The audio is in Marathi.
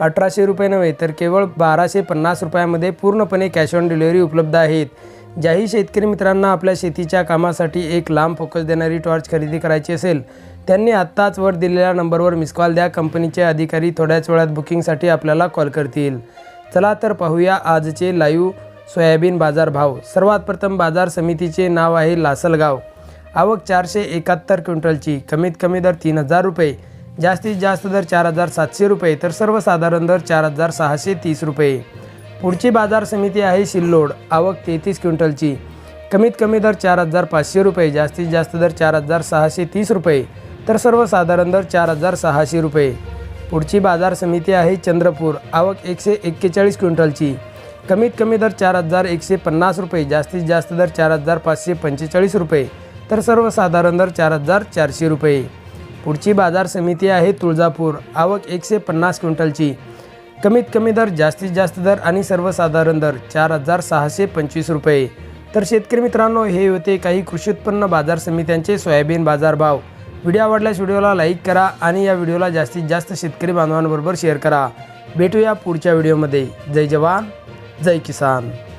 अठराशे रुपये नव्हे तर केवळ बाराशे पन्नास रुपयामध्ये पूर्णपणे कॅश ऑन डिलिव्हरी उपलब्ध आहेत. ज्याही शेतकरी मित्रांना आपल्या शेतीच्या कामासाठी एक लांब फोकस देणारी टॉर्च खरेदी करायची असेल त्यांनी आत्ताच वर दिलेल्या नंबरवर मिस कॉल द्या. कंपनीचे अधिकारी थोड्याच वेळात बुकिंगसाठी आपल्याला कॉल करतील. चला तर पाहूया आजचे लाईव्ह सोयाबीन बाजार भाव. सर्वात प्रथम बाजार समितीचे नाव आहे लासलगाव. आवक चारशे एकाहत्तर क्विंटलची. कमीत कमी दर तीन हजार रुपये. जास्तीत जास्त दर चार हजार सातशे रुपये तर सर्वसाधारण दर चार हजार सहाशे तीस रुपये. पुढची बाजार समिती आहे सिल्लोड आवक तेहतीस क्विंटलची. कमीत कमी दर चार हजार पाचशे रुपये जास्तीत जास्त दर चार हजार सहाशे तीस रुपये तर सर्वसाधारण दर चार हजार सहाशे रुपये. पुढची बाजार समिती आहे चंद्रपूर आवक एकशे एक्केचाळीस क्विंटलची. कमीत कमी दर चार हजार एकशे पन्नास रुपये जास्तीत जास्त दर चार हजार पाचशे पंचेचाळीस रुपये तर सर्वसाधारण दर चार हजार चारशे रुपये. पुढची बाजार समिती आहे तुळजापूर. आवक एकशे पन्नास क्विंटलची. कमीत कमी दर जास्तीत जास्त दर आणि सर्वसाधारण दर चार हजार सहाशे पंचवीस रुपये. तर शेतकरी मित्रांनो हे होते काही कृषी उत्पन्न बाजार समित्यांचे सोयाबीन बाजार भाव. व्हिडिओ आवडल्यास व्हिडिओला लाईक करा आणि या व्हिडिओला जास्तीत जास्त शेतकरी बांधवांबरोबर शेअर करा. भेटूया पुढच्या व्हिडिओमध्ये. जय जवान जय किसान.